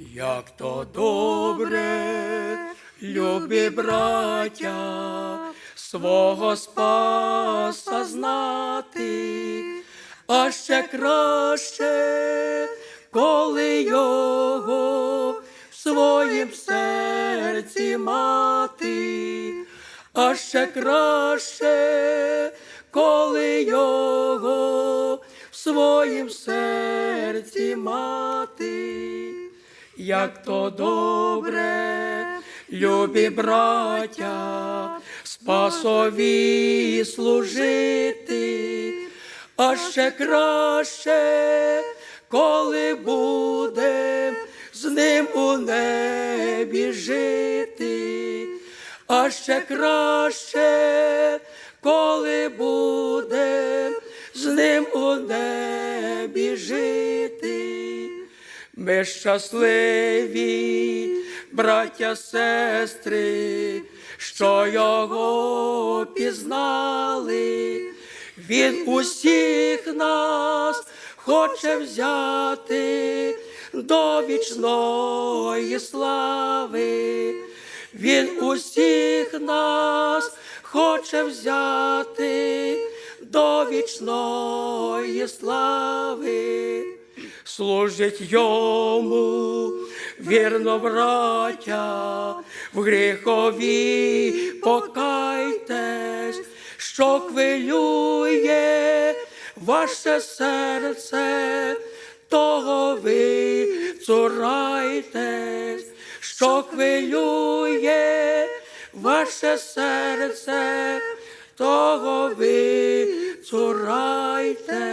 Як то добре, любі браття, свого спаса знати, а ще краще, коли його в своїм серці мати, а ще краще, коли його в своїм серці мати. Як то добре, любі браття, спасові служити, а ще краще, коли будем з ним у небі жити, а ще краще, коли будем з ним у небі жити. Ми щасливі, браття, сестри, що його пізнали. Він усіх нас хоче взяти до вічної слави. Він усіх нас хоче взяти до вічної слави служить йому, вірно, браття, в гріхові покайтесь, що хвилює ваше серце, того ви цурайтесь, що хвилює ваше серце, того ви цурайтесь.